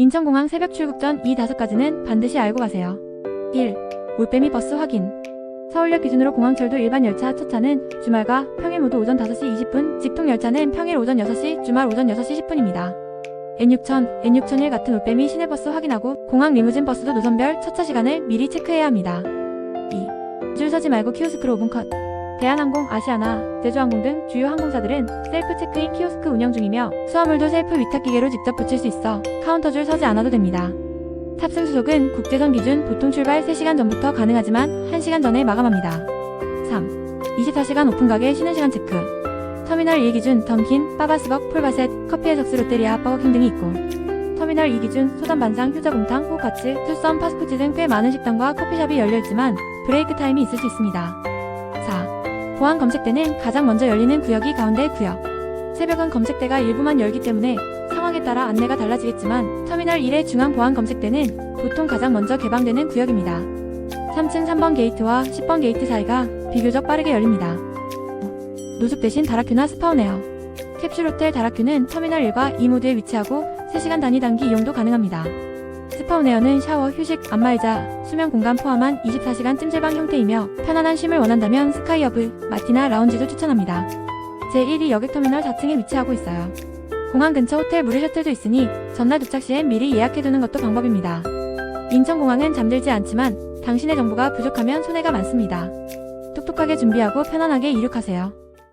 인천공항 새벽 출국 전 이 다섯 가지는 반드시 알고 가세요. 1. 올빼미 버스 확인. 서울역 기준으로 공항철도 일반 열차 첫 차는 주말과 평일 모두 오전 5시 20분, 직통 열차는 평일 오전 6시, 주말 오전 6시 10분입니다. N6000, N6001 같은 올빼미 시내버스 확인하고 공항 리무진 버스도 노선별 첫차 시간을 미리 체크해야 합니다. 2. 줄 서지 말고 키오스크로 5분 컷. 대한항공, 아시아나, 제주항공 등 주요 항공사들은 셀프 체크인 키오스크 운영 중이며 수화물도 셀프 위탁 기계로 직접 붙일 수 있어 카운터 줄 서지 않아도 됩니다. 탑승 수속은 국제선 기준 보통 출발 3시간 전부터 가능하지만 1시간 전에 마감합니다. 3. 24시간 오픈 가게 쉬는 시간 체크. 터미널 1 기준 던킨, 빠바스벅, 폴바셋, 커피의 적스 롯데리아, 버거킹 등이 있고 터미널 2 기준 소담 반상, 효자곰탕, 호카츠, 투썸, 파스쿠치 등 꽤 많은 식당과 커피숍이 열려있지만 브레이크 타임이 있을 수 있습니다. 4. 보안 검색대는 가장 먼저 열리는 구역이 가운데 구역. 새벽은 검색대가 일부만 열기 때문에 상황에 따라 안내가 달라지겠지만 터미널 1의 중앙 보안 검색대는 보통 가장 먼저 개방되는 구역입니다. 3층 3번 게이트와 10번 게이트 사이가 비교적 빠르게 열립니다. 노숙 대신 다라큐나 스파운에어. 캡슐 호텔 다라큐는 터미널 1과 2 모드에 위치하고 3시간 단위 단기 이용도 가능합니다. 스파운에어는 샤워, 휴식, 안마의자, 수면 공간 포함한 24시간 찜질방 형태이며 편안한 쉼을 원한다면 스카이어브, 마티나 라운지도 추천합니다. 제1위 여객터미널 4층에 위치하고 있어요. 공항 근처 호텔 무료 셔틀도 있으니 전날 도착 시엔 미리 예약해두는 것도 방법입니다. 인천공항은 잠들지 않지만 당신의 정보가 부족하면 손해가 많습니다. 똑똑하게 준비하고 편안하게 이륙하세요.